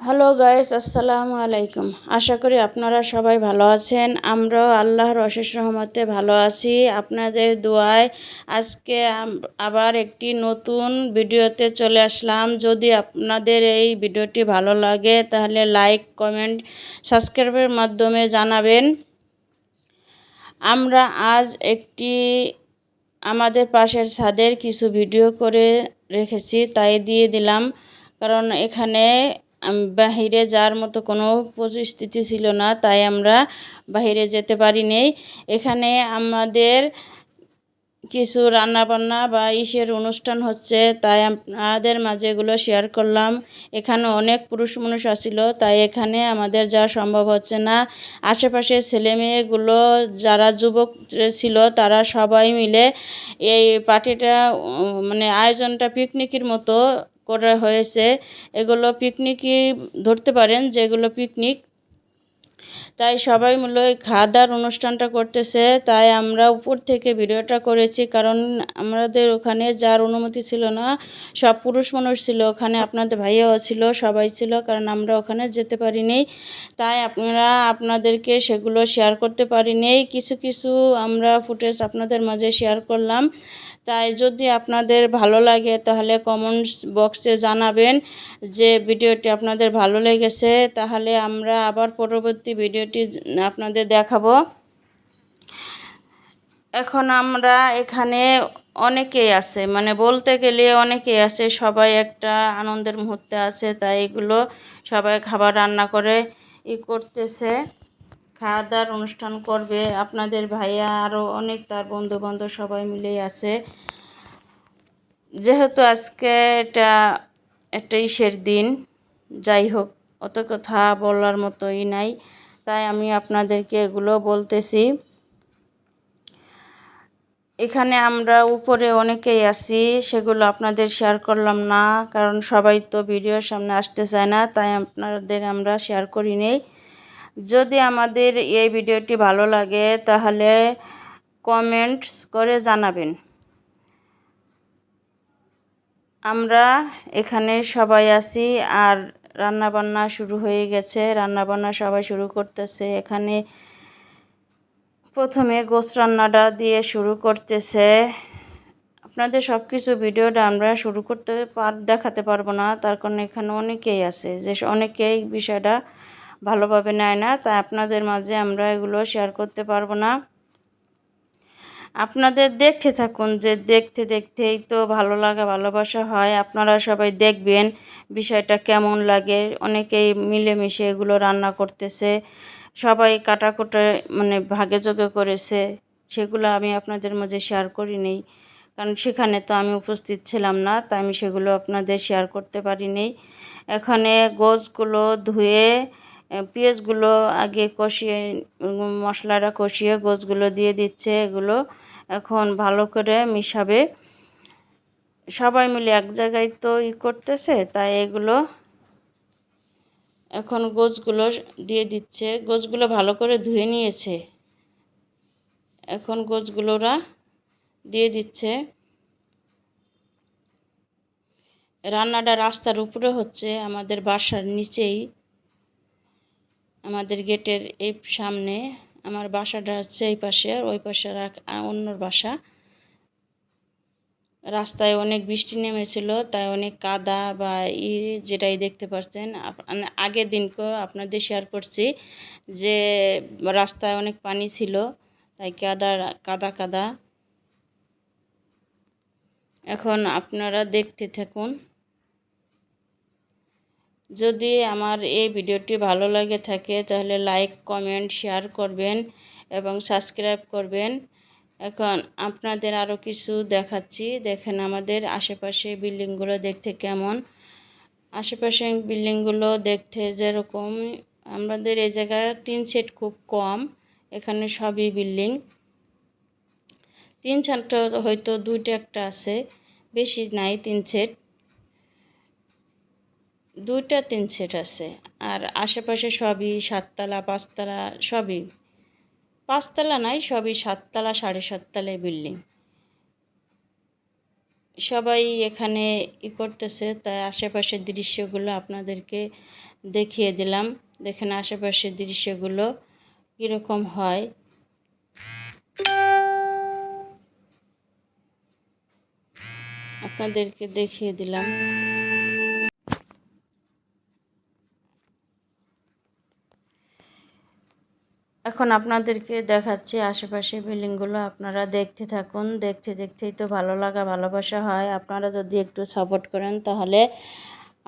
Hello guys আসসালামু আলাইকুম আশা করি আপনারা সবাই ভালো আছেন। আমরাও আল্লাহর অশেষ রহমতে ভালো আছি। আপনাদের দোয়ায় আজকে আবার একটি নতুন ভিডিওতে চলে আসলাম। যদি আপনাদের এই ভিডিওটি ভালো লাগে, তাহলে লাইক, কমেন্ট, সাবস্ক্রাইবের মাধ্যমে জানাবেন। আমরা আজ একটি আমাদের পাশের ছাদের কিছু ভিডিও করে রেখেছি, তাই দিয়ে দিলাম। কারণ এখানে বাহিরে যাওয়ার মতো কোনো পরিস্থিতি ছিল না, তাই আমরা বাহিরে যেতে পারিনি। এখানে আমাদের কিছু রান্নাবান্না বা ইসের অনুষ্ঠান হচ্ছে, তাই আমাদের মাঝে এগুলো শেয়ার করলাম। এখানে অনেক পুরুষ মানুষ আসছিল তাই এখানে আমাদের যাওয়া সম্ভব হচ্ছে না। আশেপাশে ছেলে মেয়েগুলো যারা যুবক ছিল, তারা সবাই মিলে এই পার্টিটা মানে আয়োজনটা পিকনিকের মতো করা হয়েছে। এগুলো পিকনিকই ধরতে পারেন যেগুলো পিকনিক তাই সবাই মিলে খাওয়া দাওয়ার অনুষ্ঠানটা করতেছে, তাই আমরা উপর থেকে ভিডিওটা করেছি, কারণ আমাদের ওখানে যার অনুমতি ছিল না, সব পুরুষ মানুষ ছিল, ওখানে আপনাদের ভাইয়াও ছিল, সবাই ছিল, কারণ আমরা ওখানে যেতে পারিনি, তাই আপনারা আপনাদেরকে সেগুলো শেয়ার করতে পারিনি, কিছু কিছু আমরা ফুটেজ আপনাদের মাঝে শেয়ার করলাম, তাই যদি আপনাদের ভালো লাগে তাহলে কমেন্টস বক্সে জানাবেন যে ভিডিওটি আপনাদের ভালো লেগেছে, তাহলে আমরা আবার পরবর্তী ভিডিওটি আপনাদের দেখাবো। এখন আমরা এখানে অনেকেই আছে মানে বলতে গেলে অনেকেই আছে, সবাই একটা আনন্দের মুহূর্তে আছে, তাই এগুলো সবাই খাবার রান্না করে ই করতেছে। খাওয়া দাওয়ার অনুষ্ঠান করবে, আপনাদের ভাইয়া আরও অনেক, তার বন্ধু বান্ধব সবাই মিলেই আছে। যেহেতু আজকে এটা একটা ইসের দিন, যাই হোক, অত কথা বলার মতোই নাই। তাই আমি আপনাদেরকে এগুলো বলতেছি। এখানে আমরা উপরে অনেকেই আছি, সেগুলো আপনাদের শেয়ার করলাম না, কারণ সবাই তো ভিডিওর সামনে আসতে চায় না, তাই আপনাদের আমরা শেয়ার করি নেই। যদি আমাদের এই ভিডিওটি ভালো লাগে, তাহলে কমেন্টস করে জানাবেন। আমরা এখানে সবাই আছি, আর রান্না বান্না শুরু হয়ে গেছে। রান্না বান্না সবাই শুরু করতেছে। এখানে প্রথমে গোস রান্নাটা দিয়ে শুরু করতেছে। আপনাদের সব কিছু ভিডিওটা আমরা শুরু করতে পার, দেখাতে পারব না। তার কারণে এখানে অনেকেই আছে যে অনেকেই বিষয়টা ভালোভাবে নেয় না। তাই আপনাদের মাঝে আমরা এগুলো শেয়ার করতে পারব না। আপনাদের দেখতে থাকুন যে দেখতে দেখতেই তো ভালো লাগা, ভালোবাসা হয়। আপনারা সবাই দেখবেন বিষয়টা কেমন লাগে। অনেকেই মিলেমিশে এগুলো রান্না করতেছে। সবাই কাটাকুটা মানে ভাগে যোগে করেছে। সেগুলো আমি আপনাদের মাঝে শেয়ার করি নেই। কারণ সেখানে তো আমি উপস্থিত ছিলাম না, তাই আমি সেগুলো আপনাদের শেয়ার করতে পারিনি এখানে গোছগুলো ধুয়ে পেঁয়াজগুলো আগে কষিয়ে মশলাটা কষিয়ে গোছগুলো দিয়ে দিচ্ছে, এগুলো এখন ভালো করে মিশাবে। সবাই মিলে এক জায়গায় তো ই করতেছে, তাই এগুলো এখন গোছগুলো দিয়ে দিচ্ছে। গোছগুলো ভালো করে ধুয়ে নিয়েছে। এখন গোছগুলোরা দিয়ে দিচ্ছে। রান্নাটা রাস্তার উপরে হচ্ছে, আমাদের বাসার নিচেই। আমাদের গেটের এই সামনে, আমার বাসাটা হচ্ছে এই পাশে, আর ওই পাশে অন্যর বাসা। রাস্তায় অনেক বৃষ্টি নেমেছিল, তাই অনেক কাদা বা ই যেটাই দেখতে পাচ্ছেন মানে আগের দিনকে আপনাদের শেয়ার করছি যে রাস্তায় অনেক পানি ছিল, তাই কাদা কাদা কাদা। এখন আপনারা দেখতে থাকুন। যদি আমার এই ভিডিওটি ভালো লাগে থাকে, তাহলে লাইক কমেন্ট শেয়ার করবেন এবং সাবস্ক্রাইব করবেন। এখন আপনাদের আরও কিছু দেখাচ্ছি। দেখেন আমাদের আশেপাশে বিল্ডিংগুলো দেখতে কেমন। আশেপাশে বিল্ডিংগুলো দেখতে যেরকম, আমাদের এই জায়গায় তিন সেট খুব কম, এখানে সবই বিল্ডিং। তিন সেট হয়তো দুইটা একটা আছে, বেশি নাই তিন সেট। দুইটা তিন সেট আছে। আর আশেপাশে সবই সাততলা, পাঁচতলা, সবই পাঁচতলা নাই, সবই সাততলা, সাড়ে সাততলায় বিল্ডিং সবাই এখানে ই করতেছে, তাই আশেপাশের দৃশ্যগুলো আপনাদেরকে দেখিয়ে দিলাম। দেখেন আশেপাশের দৃশ্যগুলো কীরকম হয়। আপনাদেরকে দেখিয়ে দিলাম। এখন আপনাদেরকে দেখাচ্ছি আশেপাশে বিল্ডিংগুলো। আপনারা দেখতে থাকুন। দেখতে দেখতেই তো ভালো লাগা, ভালোবাসা হয়। আপনারা যদি একটু সাপোর্ট করেন তাহলে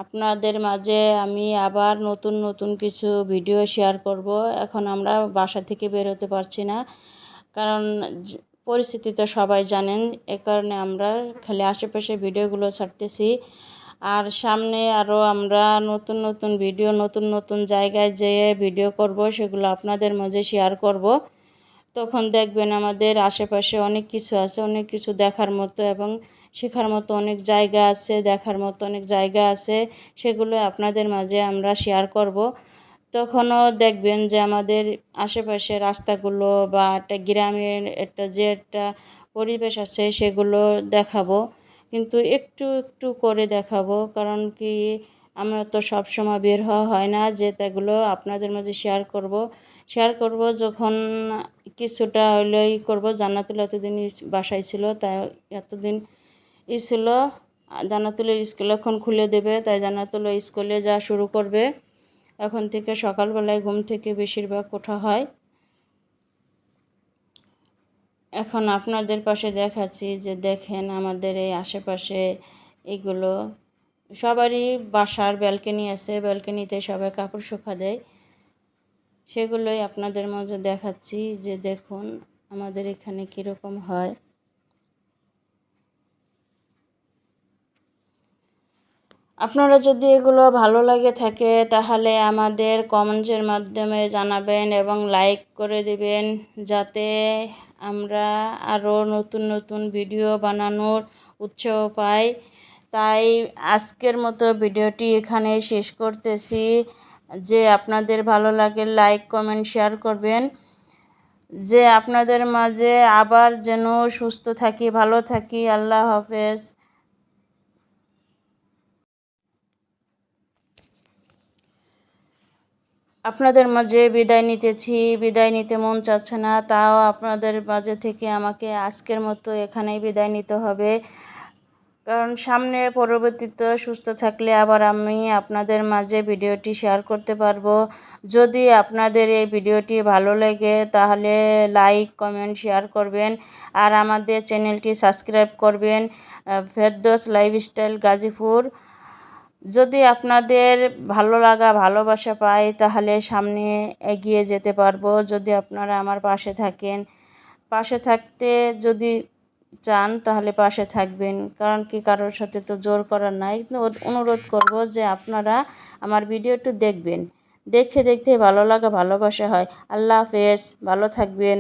আপনাদের মাঝে আমি আবার নতুন নতুন কিছু ভিডিও শেয়ার করব। এখন আমরা বাসা থেকে বেরোতে পারছি না। কারণ পরিস্থিতি তো সবাই জানেন। এ কারণে আমরা খালি আশেপাশে ভিডিওগুলো ছাড়তেছি। আর সামনে আরও আমরা নতুন নতুন ভিডিও নতুন নতুন জায়গায় যেয়ে ভিডিও করব, সেগুলো আপনাদের মাঝে শেয়ার করব। তখন দেখবেন আমাদের আশেপাশে অনেক কিছু আছে, অনেক কিছু দেখার মতো এবং শেখার মতো অনেক জায়গা আছে, দেখার মতো অনেক জায়গা আছে, সেগুলো আপনাদের মাঝে আমরা শেয়ার করব। তখনও দেখবেন যে আমাদের আশেপাশে রাস্তাগুলো বা একটা গ্রামের একটা যে একটা পরিবেশ আছে, সেগুলো দেখাবো। কিন্তু একটু একটু করে দেখাবো। কারণ কি, আমরা তো সব সময় বের হওয়া হয় না, যে তাগুলো আপনাদের মাঝে শেয়ার করব। শেয়ার করব যখন কিছুটা হইলে ই করব। জান্নাতুল এতদিন বাসায় ছিল, তাই এতদিন ই ছিল। জান্নাতুলের স্কুল এখন খুলে দেবে, তাই জান্নাতুল স্কুলে যা শুরু করবে। এখন থেকে সকালবেলায় ঘুম থেকে বেশিরভাগ ওঠা হয়। এখন আপনাদের পাশে দেখাচ্ছি যে দেখেন আমাদের এই আশেপাশে এগুলো সবারই বাসার ব্যালকনি আছে, ব্যালকনিতে সবাই কাপড় শুকা দেয়। সেগুলোই আপনাদের মধ্যে দেখাচ্ছি যে দেখুন আমাদের এখানে কীরকম হয়। আপনারা যদি এগুলো ভালো লাগে থাকে, তাহলে আমাদের কমেন্টসের মাধ্যমে জানাবেন এবং লাইক করে দিবেন, যাতে আমরা আরও নতুন নতুন ভিডিও বানানোর উৎসাহ পাই। তাই আজকের মতো ভিডিওটি এখানে শেষ করতেছি। যে আপনাদের ভালো লাগে লাইক কমেন্ট শেয়ার করবেন। যে আপনাদের মাঝে আবার যেন সুস্থ থাকি, ভালো থাকি, আল্লাহ হাফেজ। আপনাদের মাঝে বিদায় নিতেছি, বিদায় নিতে মন চাচ্ছে না, তাও আপনাদের মাঝে থেকে আমাকে আজকের মতো এখানেই বিদায় নিতে হবে। কারণ সামনে পরবর্তীতে সুস্থ থাকলে আবার আমি আপনাদের মাঝে ভিডিওটি শেয়ার করতে পারব। যদি আপনাদের এই ভিডিওটি ভালো লাগে, তাহলে লাইক, কমেন্ট, শেয়ার করবেন। আর আমাদের চ্যানেলটি সাবস্ক্রাইব করবেন ফেরদোস লাইফস্টাইল গাজীপুর। যদি আপনাদের ভালো লাগা, ভালোবাসা পাই তাহলে সামনে এগিয়ে যেতে পারব। যদি আপনারা আমার পাশে থাকেন, পাশে থাকতে যদি চান, তাহলে পাশে থাকবেন। কারণ কি, কারোর সাথে তো জোর করার নাই। অনুরোধ করব যে আপনারা আমার ভিডিওটি দেখবেন। দেখতে দেখতে ভালো লাগা, ভালোবাসা হয়। আল্লাহ হাফেজ। ভালো থাকবেন।